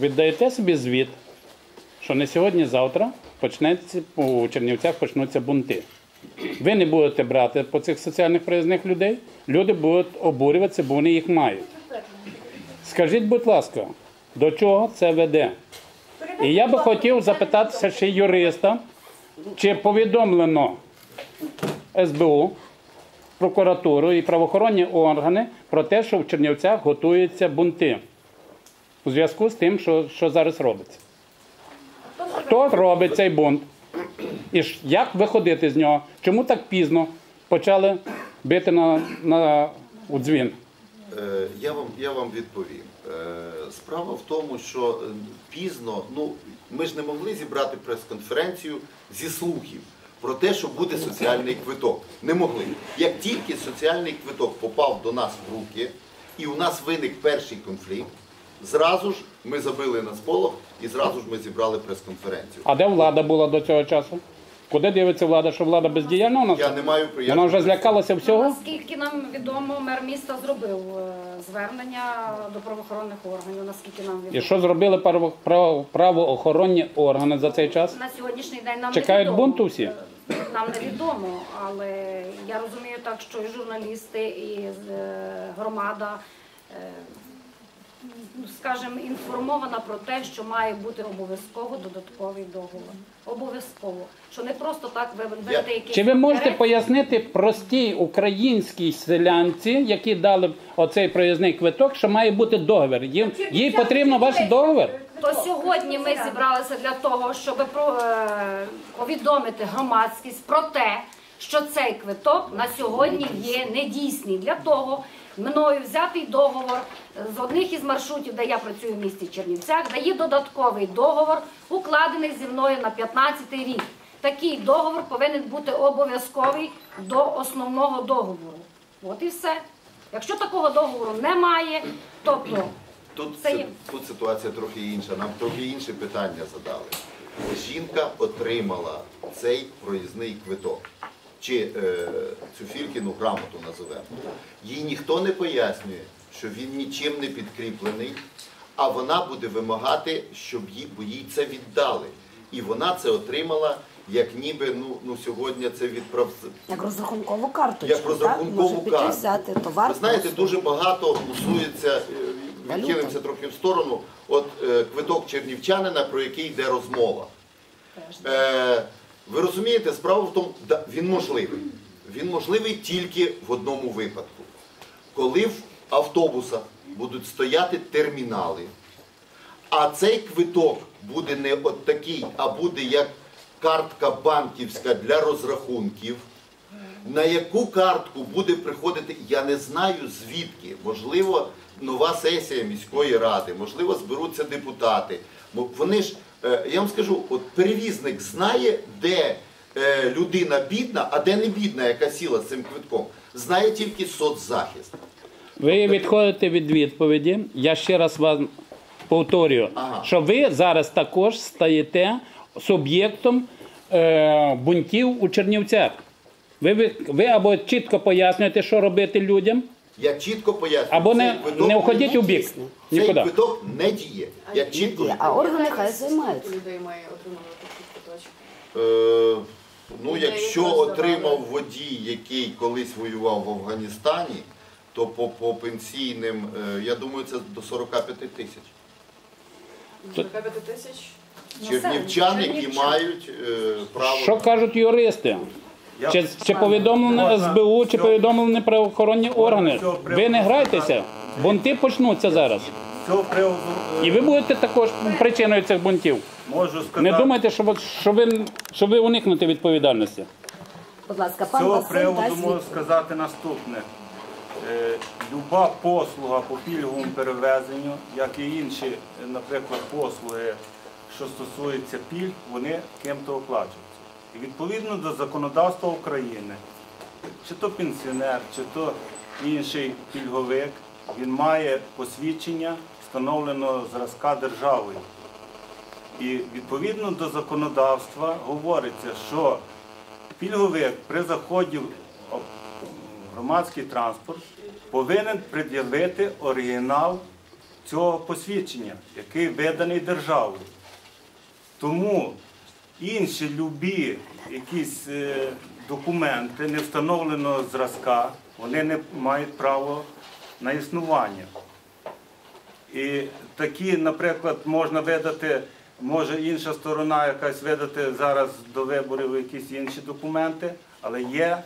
віддаєте собі звіт, що не сьогодні-завтра почнеться у Чернівцях почнуться бунти. Ви не будете брати по цих соціальних проїзних людей, люди будуть обурюватися, бо вони їх мають. Скажіть, будь ласка, до чого це веде? І я би хотів запитатися ще юриста, чи повідомлено СБУ, прокуратуру і правоохоронні органи про те, що в Чернівцях готуються бунти у зв'язку з тим, що, що зараз робиться. Хто робить цей бунт? І як виходити з нього? Чому так пізно почали бити на, на у дзвін? Е, Я вам, я вам відповім. Е, Справа в тому, що е, пізно, ну ми ж не могли зібрати прес-конференцію зі слухів про те, що буде соціальний квиток. Не могли. Як тільки соціальний квиток попав до нас в руки, і у нас виник перший конфлікт, зразу ж ми забили на сполох і зразу ж ми зібрали прес-конференцію. А де влада була до цього часу? Куди дивиться влада, що влада бездіяльна у нас? Я не маю Вона вже злякалася всього? Наскільки нам відомо, мер міста зробив е, звернення до правоохоронних органів, наскільки нам І що зробили право- право- правоохоронні органи за цей час? На сьогоднішній день нам Чекають невідомо. бунту всі? Нам невідомо, але я розумію так, що і журналісти, і е, громада, е, скажімо, інформована про те, що має бути обов'язково додатковий договор. Обов'язково. Що не просто так ви берете якісь... Чи ви можете пояснити простій українській селянці, які дали оцей проїзний квиток, що має бути договір? Їм, їй потрібно ваш договір? То сьогодні ми зібралися для того, щоб е, повідомити громадськість про те, що цей квиток на сьогодні є недійсний. Для того мною взятий договор з одних із маршрутів, де я працюю в місті Чернівцях, де є додатковий договор, укладений зі мною на 15-й рік. Такий договор повинен бути обов'язковий до основного договору. От і все. Якщо такого договору немає, тобто Тут, Це є. тут ситуація трохи інша. Нам трохи інше питання задали. Жінка отримала цей проїзний квиток. Чи е, цю фількіну грамоту називемо. Їй ніхто не пояснює, що він нічим не підкріплений, а вона буде вимагати, щоб їй, бо їй це віддали. І вона це отримала, як ніби ну, ну сьогодні це відправ... Як розрахункову карточку, Як розрахункову так? Карту. взяти товар. Ви знаєте, просто. дуже багато мусується, е, відхилимося трохи в сторону, от е, квиток чернівчанина, про який йде розмова. Е, ви розумієте, справа в тому, да, він можливий. Він можливий тільки в одному випадку. Коли в автобусах будуть стояти термінали, а цей квиток буде не от такий, а буде як картка банківська для розрахунків. На яку картку буде приходити, я не знаю звідки. Можливо, нова сесія міської ради, можливо, зберуться депутати. Вони ж, я вам скажу, от перевізник знає, де е, людина бідна, а де не бідна, яка сіла з цим квитком. Знає тільки соцзахист. Ви відходите від відповіді. Я ще раз вам повторюю, Ага. що ви зараз також стаєте суб'єктом е, бунтів у Чернівцях. Ви, ви, ви або чітко пояснюєте, що робити людям, Я чітко пояснюю, або не, квиток не уходіть у бік. Цей Нікуди. квиток не діє. Я чітко Є, А органи хай займаються. людей має отримувати такий квиточок. Е, ну, якщо отримав водій, який колись воював в Афганістані, то по, по пенсійним, е, я думаю, це до 45 тисяч. 45 тисяч. Чернівчан, які мають е, право. Що кажуть юристи? Чи, чи повідомлено СБУ, чи повідомлені правоохоронні органи? Ви не грайтеся, бунти почнуться зараз. З І ви будете також причиною цих бунтів. можу сказати, Не думайте, що, ви- що, ви, що ви уникнете відповідальності. Будь ласка, з пан цього приводу можу сказати наступне. Е, Люба послуга по пільговому перевезенню, як і інші, наприклад, послуги, що стосуються пільг, вони ким-то оплачуються. Відповідно до законодавства України, чи то пенсіонер, чи то інший пільговик, він має посвідчення встановленого зразка державою. І відповідно до законодавства говориться, що пільговик при заході в громадський транспорт повинен пред'явити оригінал цього посвідчення, який виданий державою. Тому інші любі якісь е, документи не встановленого зразка, вони не мають право на існування. І такі, наприклад, можна видати, може інша сторона якась видати зараз до виборів якісь інші документи, але є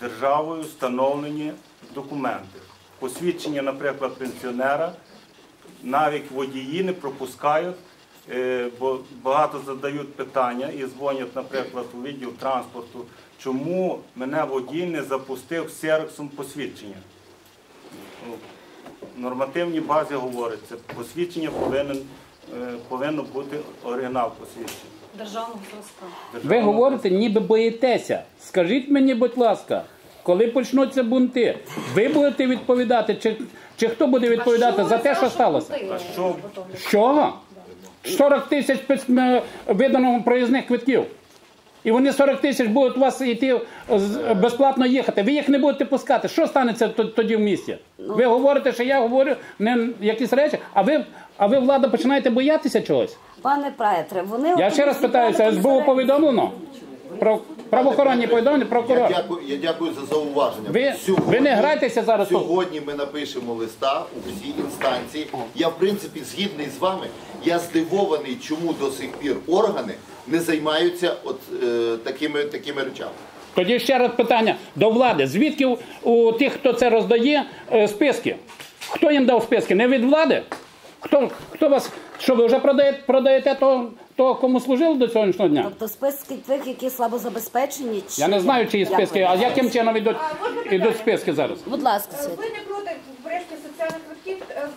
державою встановлені документи. Посвідчення, наприклад, пенсіонера, навіть водії не пропускають, бо багато задають питання і дзвонять, наприклад, у відділ транспорту, чому мене водій не запустив серексом посвідчення. В нормативній базі говориться, посвідчення повинен, е, повинно бути оригінал посвідчення. Державного зразка. Ви говорите, ніби боїтеся. Скажіть мені, будь ласка, коли почнуться бунти, ви будете відповідати, чи, чи хто буде відповідати за те, що сталося? А що З чого? 40 тисяч е, видано проїзних квитків. І вони 40 тисяч будуть у вас йти безплатно їхати. Ви їх не будете пускати. Що станеться тоді в місті? Ви говорите, що я говорю не якісь речі, а ви, а ви влада починаєте боятися чогось? Пане Петре, вони Я ще раз питаюся, СБУ повідомлено? Про правоохоронні повідомлення, Я прокурор. дякую, я дякую за зауваження. Ви- ви не грайтеся зараз тут. Сьогодні ми напишемо листа у всі інстанції. Я, в принципі, згідний з вами. Я здивований, чому до сих пір органи не займаються от е, такими, такими речами. Тоді ще раз питання до влади. Звідки у, у тих, хто це роздає, е, списки? Хто їм дав списки? Не від влади? Хто, хто вас, що ви вже продаєте, продаєте того, того, кому служили до сьогоднішнього дня? Тобто списки тих, які слабо забезпечені, чи Я не знаю, чиї Як списки, а яким чином йдуть, йдуть списки зараз? Будь ласка, Світ. Ви не проти врешті соціальних квитків, е,